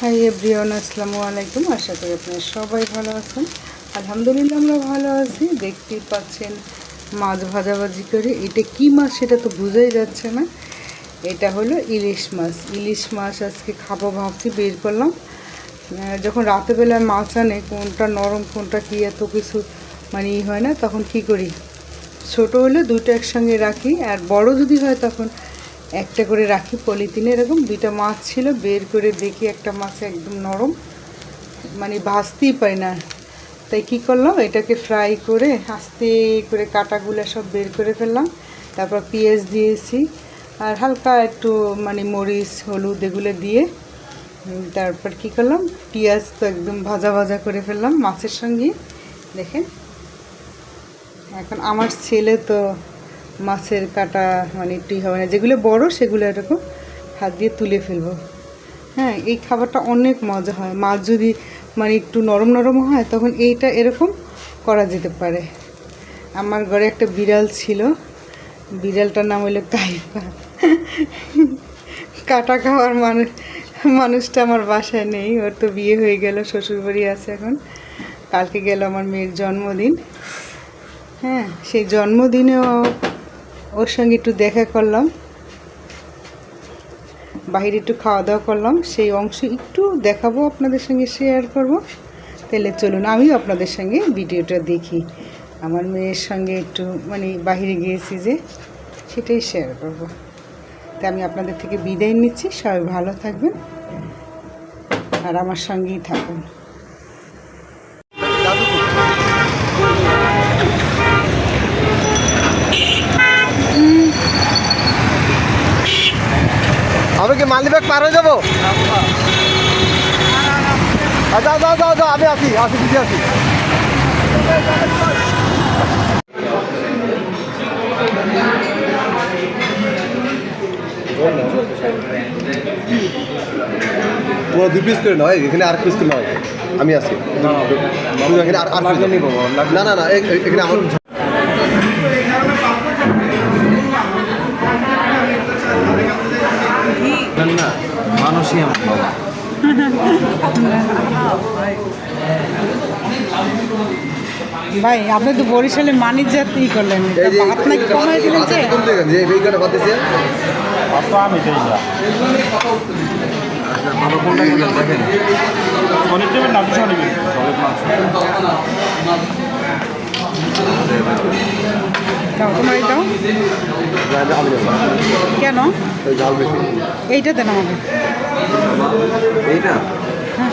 Hi everyone আসসালামু আলাইকুম আশা করি আপনারা সবাই ভালো আছেন। আলহামদুলিল্লাহ, আমরা ভালো আছি। দেখতেই পাচ্ছেন মাছ ভাজাভাজি করে। এটা কি মাছ সেটা তো বোঝাই যাচ্ছে না। এটা হলো ইলিশ মাছ। ইলিশ মাছ আজকে খাব ভাবছি, বের করলাম। যখন রাতেবেলায় মাছ আনে, কোনটা নরম, কোনটা কি এত কিছু মানে ই হয় না, তখন কি করি? ছোট হলে দুটো একসঙ্গে রাখি। আর বড় যদি হয়, তখন একটা করে রাখি, পলিথিনে এরকম দুইটা মাছ ছিল, বের করে দেখি একটা মাছ একদম নরম মানে ভাজতেই পাই না। তাই কি করলাম, এটাকে ফ্রাই করে, আস্তে করে কাটাগুলো সব বের করে ফেললাম, তারপর পেঁয়াজ দিয়েছি, আর হালকা একটু মানে মরিচ, হলুদ এগুলো দিয়ে তারপর কি করলাম, পেঁয়াজ তো একদম ভাজা ভাজা করে ফেললাম মাছের সঙ্গে। দেখেন, এখন আমার ছেলে তো মাছের কাটা মানে একটুই হবে না, যেগুলো বড় সেগুলো এরকম হাত দিয়ে তুলে ফেলব। হ্যাঁ এই খাবারটা অনেক মজা হয়। মাছ যদি মানে একটু নরম নরম হয়, তখন এইটা এরকম করা যেতে পারে। আমার ঘরে একটা বিড়াল ছিল। বিড়ালটার নাম হলো কাইফা। কাটা খাওয়ার মানুষ মানুষটা আমার বাসায় নেই। ওর তো বিয়ে হয়ে গেল, শ্বশুরবাড়ি আছে এখন। কালকে গেল আমার মেয়ের জন্মদিন। হ্যাঁ সেই জন্মদিনেও ওর সঙ্গে একটু দেখা করলাম। বাইরে একটু খাওয়া দাওয়া করলাম। সেই অংশ একটু দেখাবো, আপনাদের সঙ্গে শেয়ার করব। তাহলে চলুন, আমিও আপনাদের সঙ্গে ভিডিওটা দেখি। আমার মেয়ের সঙ্গে একটু মানে বাইরে গিয়েছি যে, সেটাই শেয়ার করব। তাই আমি আপনাদের থেকে বিদায় নিচ্ছি। সবাই ভালো থাকবেন। আর আমার সঙ্গেই থাকুন। আমি কি মালিবাগ পার হয়ে যাব? আ, যাও যাও যাও যাও আমি আছি আছি বুঝে আছি পুরো দুই পিস করে নয় এখানে আর পিস করে নয় আমি দাও। না না না এখানে আমার ভাই আপনি তো বরিশালে মানিক জাতি করলেন। ভাত নাকি কমাই দিলেন যে? আচ্ছা, আমি দেই না। বাবা কোনটা গেলেন দেখেন। অনেক দেবেন না কিছু তোমার এই দাও। কেন। এইটা দেন আমাকে। এইটা? হ্যাঁ।